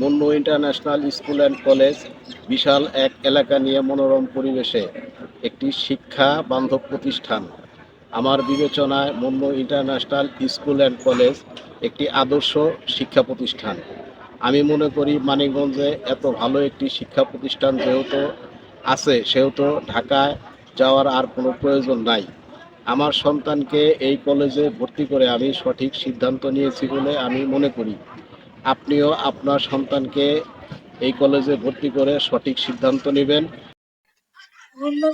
Munnu international school and college, বিশাল এক এলাকা নিয়ে মনোরম পরিবেশে একটি শিক্ষা বান্ধব প্রতিষ্ঠান। আমার বিবেচনায় Munnu international school and college একটি আদর্শ শিক্ষা প্রতিষ্ঠান। আমি মনে করি মানিকগঞ্জে এত ভালো একটি শিক্ষা প্রতিষ্ঠান যেহেতু আছে, সেহেতু ঢাকায় যাওয়ার আর কোনো প্রয়োজন নাই। আমার সন্তানকে এই কলেজে ভর্তি করে আমি সঠিক সিদ্ধান্ত নিয়েছি বলে আমি মনে করি। আপনিও আপনার সন্তানকে এই কলেজে ভর্তি করে সঠিক সিদ্ধান্ত নেবেন।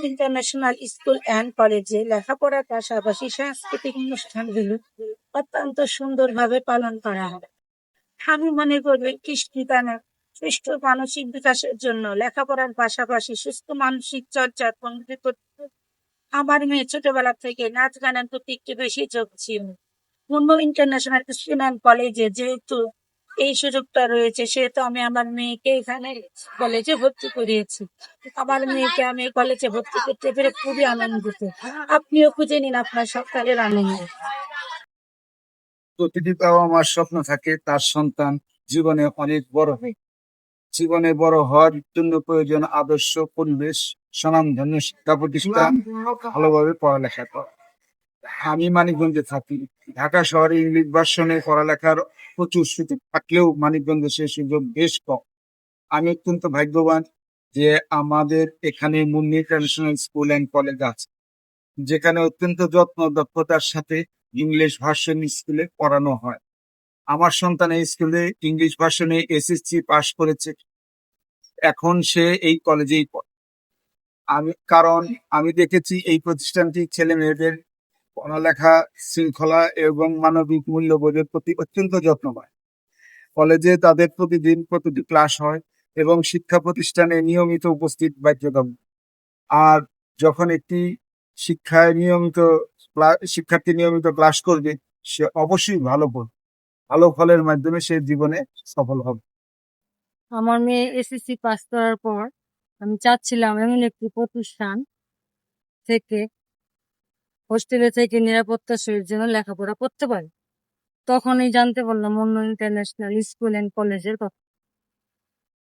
ইন্টারন্যাশনাল স্কুল অ্যান্ড কলেজে লেখাপড়ার পাশাপাশি সাংস্কৃতিক অনুষ্ঠানগুলো অত্যন্ত সুন্দরভাবে পালন করা হয়। আমি মনে করি কৃষ্টিদানের সুষ্ঠু মানসিক বিকাশের জন্য লেখাপড়ার পাশাপাশি সুস্থ মানসিক চর্চা বন্ধু করতে আমার মেয়ে ছোটবেলা থেকে নাচ গানের প্রতি একটু বেশি যোগ ছিল। মুন্নু ইন্টারন্যাশনাল স্কুল অ্যান্ড কলেজে যেহেতু এই সুযোগটা রয়েছে। সেহেতু আমি আমার মেয়েকে এখানে কলেজে ভর্তি করিয়েছি। আমার মেয়েকে আমি কলেজে ভর্তি করতে পেরে খুবই আনন্দিত। আপনিও খুঁজে নিন আপনার সন্তানের আনন্দ। প্রতিটি বাবা মার স্বপ্ন থাকে তার সন্তান জীবনে অনেক বড় হয় জীবনে বড় হওয়ার জন্য প্রয়োজন আদর্শ পরিবেশ, স্বনামধন্য শিক্ষা প্রতিষ্ঠান, ভালোভাবে পড়ালেখা করা। আমি মানিকগঞ্জে থাকি। ঢাকা শহরে ইংলিশ ভার্সনে পড়ালেখার প্রচুর সুযোগ থাকলেও মানিকগঞ্জে সে সুযোগ বেশ কম। আমি অত্যন্ত ভাগ্যবান যে আমাদের এখানে Munni international school and college আছে, যেখানে অত্যন্ত যত্ন দক্ষতার সাথে ইংলিশ ভার্সন স্কুলে পড়ানো হয়। আমার সন্তান এই স্কুলে ইংলিশ ভার্সনে এসএসসি পাশ করেছে, এখন সে এই কলেজেই পড়ে। আমি, কারণ আমি দেখেছি এই প্রতিষ্ঠানটি ছেলে মেয়েদের পড়ালেখা শৃঙ্খলা এবং মানবিক মূল্যবোধের প্রতি অত্যন্ত যত্নবান। কলেজে তাদের প্রতিদিন প্রতিটি ক্লাস হয় এবং শিক্ষা প্রতিষ্ঠানে নিয়মিত উপস্থিত বাধ্যতামূলক আর যখন একটি শিক্ষায় নিয়মিত শিক্ষার্থী নিয়মিত ক্লাস করবে, সে অবশ্যই ভালো করবে ভালো ফলের মাধ্যমে সে জীবনে সফল হবে। আমার মেয়ে এসএসসি পাস করার পর আমি চাচ্ছিলাম এমন একটি প্রতিষ্ঠান থেকে হোস্টেলে থেকে নিরাপত্তা সহিত যেন লেখাপড়া করতে পারে। তখনই জানতে পারলাম অন্য ইন্টারন্যাশনাল স্কুল অ্যান্ড কলেজের কথা।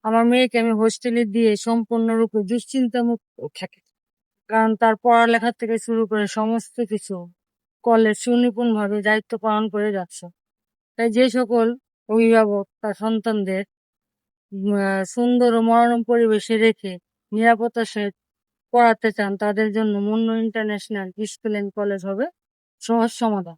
আমার মেয়েকে আমি হোস্টেলে দিয়ে সম্পূর্ণরূপে দুশ্চিন্তা মুক্ত থাকে। কারণ তার পড়ালেখা থেকে শুরু করে সমস্ত কিছু কলেজ সুনিপুণ ভাবে দায়িত্ব পালন করে যাচ্ছে। তাই যে সকল অভিভাবক তার সন্তানদের সুন্দর ও মনোরম পরিবেশে রেখে নিরাপত্তার সহিত পড়াতে চান তাদের জন্য মুন্ডু ইন্টারন্যাশনাল স্কুল অ্যান্ড কলেজ হবে। সহজ সমাধান।